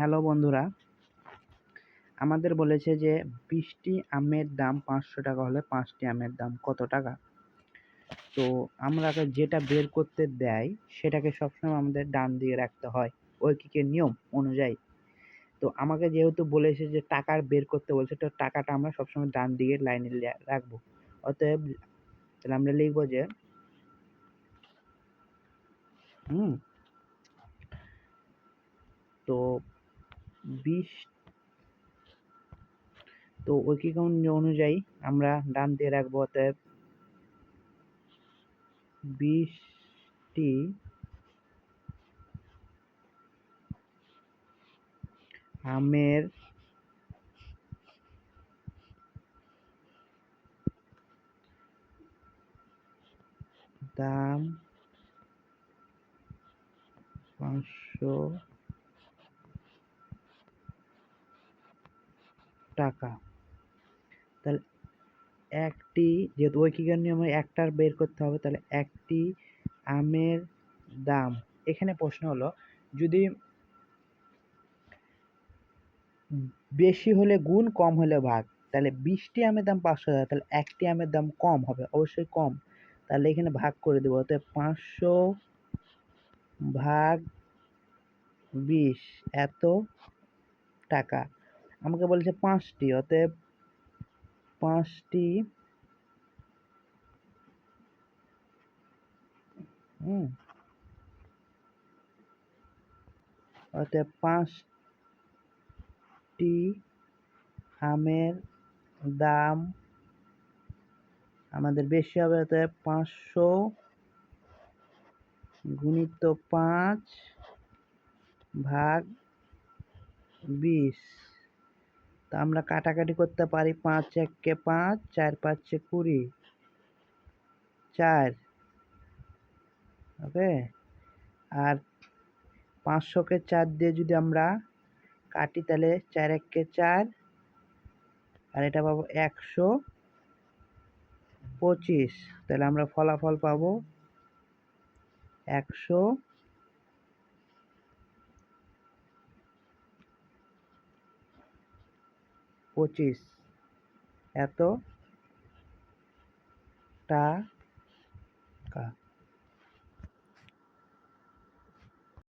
Hello বন্ধুরা। আমাদের বলেছে যে বিশটি আমের দাম পাঁচশো টাকা হলে পাঁচটি আমের দাম কত টাকা? তো আমরা যেটা বের করতে দেয় সেটাকে সবসময় আমাদের ডান দিকে রাখতে হয় ঐকিকের নিয়ম অনুযায়ী। তো আমাকে যেহেতু বলেছে যে টাকার বের করতে বলছে, তো টাকাটা আমরা সবসময় ডান দিকের লাইনে রাখব। অতএব তাহলে আমরা লিখব যে, হুম তো বিশ। তো ঐকিক অনুযায়ী আমরা ডান দিয়ে রাখব অতএব বিশটি আমের দাম পাঁচশো টাকা। তাহলে একটি, যেহেতু ঐকিকের নিয়মে একটার বের করতে হবে, তাহলে একটি আমের দাম। এখানে প্রশ্ন হলো, যদি বেশি হলে গুণ, কম হলে ভাগ, তাহলে বিশটি আমের দাম পাঁচশো টাকা তাহলে একটি আমের দাম কম হবে, অবশ্যই কম। তাহলে এখানে ভাগ করে দেবো, অতএব পাঁচশো ভাগ বিশ, এত টাকা। আমাকে বলছে পাঁচটি, অতএব পাঁচটি অতএব পাঁচটি আমের দাম আমাদের বেশি হবে, অতএব পাঁচশো গুণিত পাঁচ ভাগ বিশ। তো আমরা কাটাকাটি করতে পারি পাঁচ এককে পাঁচ, চার পাঁচে কুড়ি। চার। ওকে? আর পাঁচশোকে চার দিয়ে যদি আমরা কাটি তাহলে চার এককে চার। আর এটা পাবো একশো পঁচিশ। তাহলে আমরা ফলাফল পাবো একশো পঁচিশ। এত টাকা